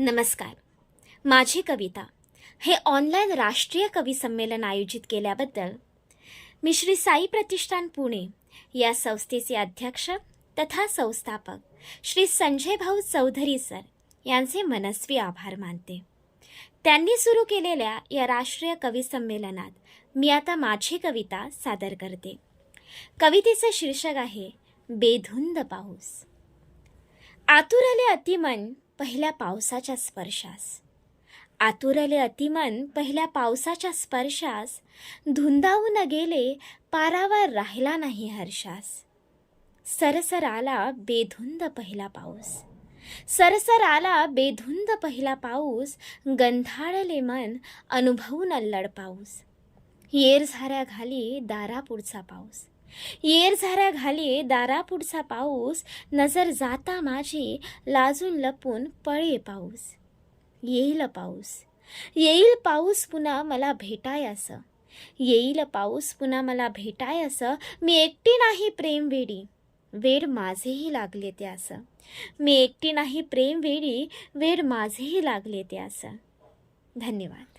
नमस्कार. माझी कविता हे ऑनलाईन राष्ट्रीय कवी संमेलन आयोजित केल्याबद्दल मी श्री साई प्रतिष्ठान पुणे या संस्थेचे अध्यक्ष तथा संस्थापक श्री संजय भाऊ चौधरी सर यांचे मनस्वी आभार मानते. त्यांनी सुरू केलेल्या या राष्ट्रीय कवी संमेलनात मी आता माझी कविता सादर करते. कवितेचं शीर्षक आहे बेधुंद पाऊस. आतुरले अतिमन पहिल्या पावसाच्या स्पर्शास. आतुरले अतिमन पहिल्या पावसाच्या स्पर्शास. धुंदावून गेले पारावर राहिला नाही हर्षास. सरसर आला बेधुंद पहिला पाऊस. सरसर आला बेधुंद पहिला पाऊस. गंधाळले मन अनुभवून अल्लड पाऊस. येर झाऱ्या घाली दारापुढचा पाऊस. येर घाली दारापुढचा पाऊस नजर जाता माझी लाजून लपून पळे पाऊस. येईल पाऊस. येईल पाऊस पुन्हा मला भेटाय असं येईल पाऊस पुन्हा मला भेटाय असं मी एकटी नाही प्रेम वेडी वेड माझेही लागले ते असं मी एकटी नाही प्रेम वेडी वेड माझेही लागले ते असं धन्यवाद.